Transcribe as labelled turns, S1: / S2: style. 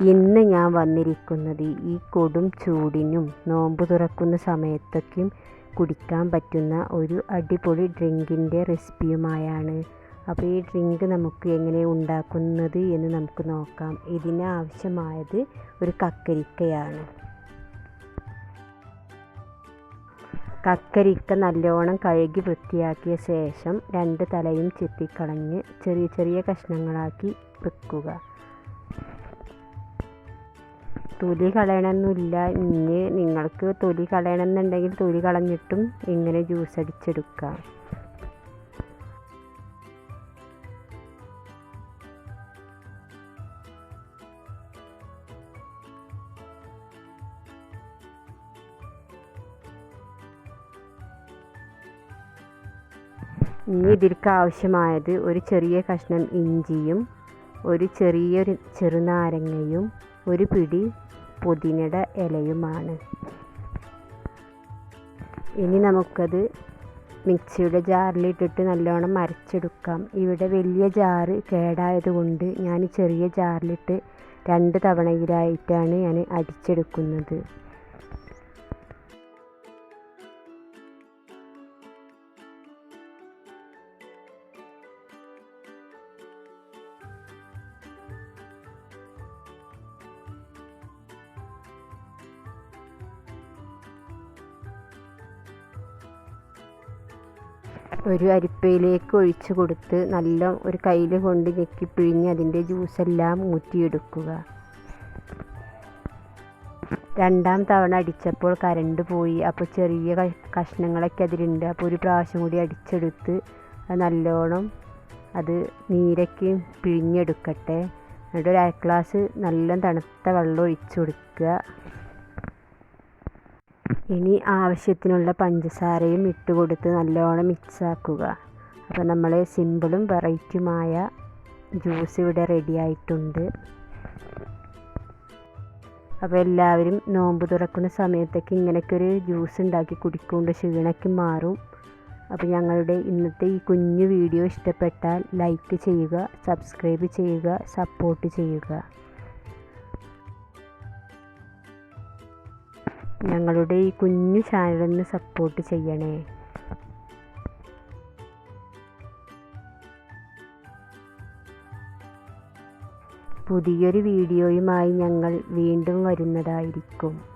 S1: ഇന്ന് ഞാൻ വന്നിരിക്കുന്നത് ഈ കൊടും ചൂടിനും നോമ്പ് തുറക്കുന്ന സമയത്തൊക്കെയും കുടിക്കാൻ പറ്റുന്ന ഒരു അടിപൊളി ഡ്രിങ്കിന്റെ റെസിപ്പിയുമായാണ്. അപ്പോൾ ഈ ഡ്രിങ്ക് നമുക്ക് എങ്ങനെ ഉണ്ടാക്കുന്നത് എന്ന് നമുക്ക് നോക്കാം. ഇതിന് ആവശ്യമായത് ഒരു കക്കരിക്കയാണ്. കക്കരിക്ക നല്ലോണം കഴുകി വൃത്തിയാക്കിയ ശേഷം രണ്ട് തലയും ചെത്തിക്കളഞ്ഞ് ചെറിയ ചെറിയ കഷ്ണങ്ങളാക്കി വെക്കുക. തൊലി കളയണമെന്നില്ല ഇനി നിങ്ങൾക്ക് തൊലി കളയണമെന്നുണ്ടെങ്കിൽ തൊലി കളഞ്ഞിട്ടും ഇങ്ങനെ ജ്യൂസ് അടിച്ചെടുക്കാം. ഇനി ഇതിലേക്ക് ആവശ്യമായത് ഒരു ചെറിയ കഷ്ണം ഇഞ്ചിയും ഒരു ചെറിയൊരു ചെറുനാരങ്ങയും ഒരു പിടി പുതിനയുടെ ഇലയുമാണ്. ഇനി നമുക്കത് മിക്സിയുടെ ജാറിലിട്ടിട്ട് നല്ലോണം അരച്ചെടുക്കാം. ഇവിടെ വലിയ ജാറ് കേടായതുകൊണ്ട് ഞാൻ ചെറിയ ജാറിലിട്ട് രണ്ട് തവണയിലായിട്ടാണ് ഞാൻ അടിച്ചെടുക്കുന്നത്. ഒരു അരിപ്പയിലേക്ക് ഒഴിച്ച് കൊടുത്ത് നല്ല ഒരു കയ്യിൽ കൊണ്ട് ഞെക്കി പിഴിഞ്ഞ് അതിന്റെ ജ്യൂസെല്ലാം ഊറ്റിയെടുക്കുക. രണ്ടാം തവണ അടിച്ചപ്പോൾ കരണ്ട് പോയി. അപ്പോൾ ചെറിയ കഷ്ണങ്ങളൊക്കെ അതിലുണ്ട്. അപ്പോൾ ഒരു പ്രാവശ്യം കൂടി അടിച്ചെടുത്ത് നല്ലോണം അത് നീരൊക്കെ പിഴിഞ്ഞെടുക്കട്ടെ. എന്നിട്ട് ഒരു അര ഗ്ലാസ് നല്ല തണുത്ത വെള്ളം ഒഴിച്ചു കൊടുക്കുക. ഇനി ആവശ്യത്തിനുള്ള പഞ്ചസാരയും ഇട്ട് കൊടുത്ത് നല്ലോണം മിക്സാക്കുക അപ്പോൾ നമ്മൾ സിമ്പിളും വെറൈറ്റിയുമായ ജ്യൂസ് ഇവിടെ റെഡി ആയിട്ടുണ്ട്. അപ്പോൾ എല്ലാവരും നോമ്പ് തുറക്കുന്ന സമയത്തൊക്കെ ഇങ്ങനെയൊക്കെ ഒരു ജ്യൂസ് ഉണ്ടാക്കി കുടിക്കൊണ്ട് ക്ഷീണമൊക്കെ മാറും. അപ്പോൾ ഞങ്ങളുടെ ഇന്നത്തെ ഈ കുഞ്ഞു വീഡിയോ ഇഷ്ടപ്പെട്ടാൽ ലൈക്ക് ചെയ്യുക സബ്സ്ക്രൈബ് ചെയ്യുക സപ്പോർട്ട് ചെയ്യുക. ഞങ്ങളുടെ ഈ കുഞ്ഞു ചാനലൊന്ന് സപ്പോർട്ട് ചെയ്യണേ. പുതിയൊരു വീഡിയോയുമായി ഞങ്ങൾ വീണ്ടും വരുന്നതായിരിക്കും.